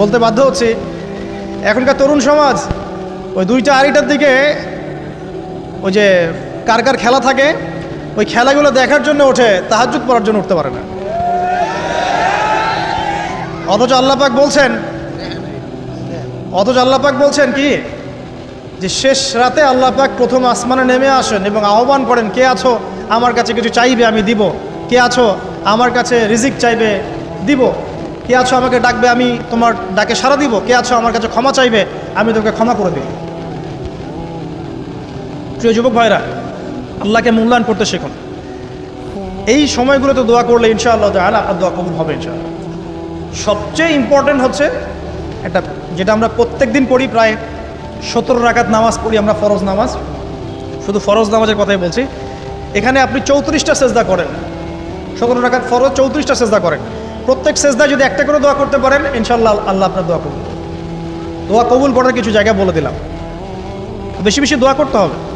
বলতে বাধ্য হচ্ছি। এখনকার তরুণ সমাজ, ওই দুইটা আড়িটার দিকে ওই যে কার কার খেলা থাকে, ওই খেলাগুলো দেখার জন্য ওঠে তাহাজুদ পড়ার জন্য উঠতে পারে না। অথচ আল্লাপাক বলছেন, অথচ আল্লাপাক বলছেন কি? যে শেষ রাতে আল্লাপাক প্রথম আসমানে নেমে আসেন এবং আহ্বান করেন, কে আছো? আমার কাছে কিছু চাইবে, আমি দিব। কে আছো? আমার কাছে রিজিক চাইবে, দিব। কে আছো আমাকে ডাকবে, আমি তোমার ডাকে সাড়া দিব। কে আছো আমার কাছে ক্ষমা চাইবে, আমি তোকে ক্ষমা করে দিব। প্রিয় যুবক ভাইরা, আল্লাহকে মূল্যায়ন করতে শিখুন। এই সময়গুলোতে দোয়া করলে ইনশাআল্লাহ তাহলে আপনার দোয়া কবুল হবে ইনশাআল্লাহ। সবচেয়ে ইম্পর্টেন্ট হচ্ছে একটা, যেটা আমরা প্রত্যেক দিন পড়ি প্রায় সতেরো রাকাত নামাজ পড়ি আমরা, ফরজ নামাজ। শুধু ফরজ নামাজের কথাই বলছি। এখানে আপনি চৌত্রিশটা সেজদা করেন। সতেরো রাকাত ফরজ, চৌত্রিশটা সেজদা করেন। প্রত্যেক সেজদায় যদি একটা করে দোয়া করতে পারেন ইনশাল্লাহ আল্লাহ আপনার দোয়া কবুল দোয়া কবুল করার কিছু জায়গা বলে দিলাম। বেশি বেশি দোয়া করতে হবে।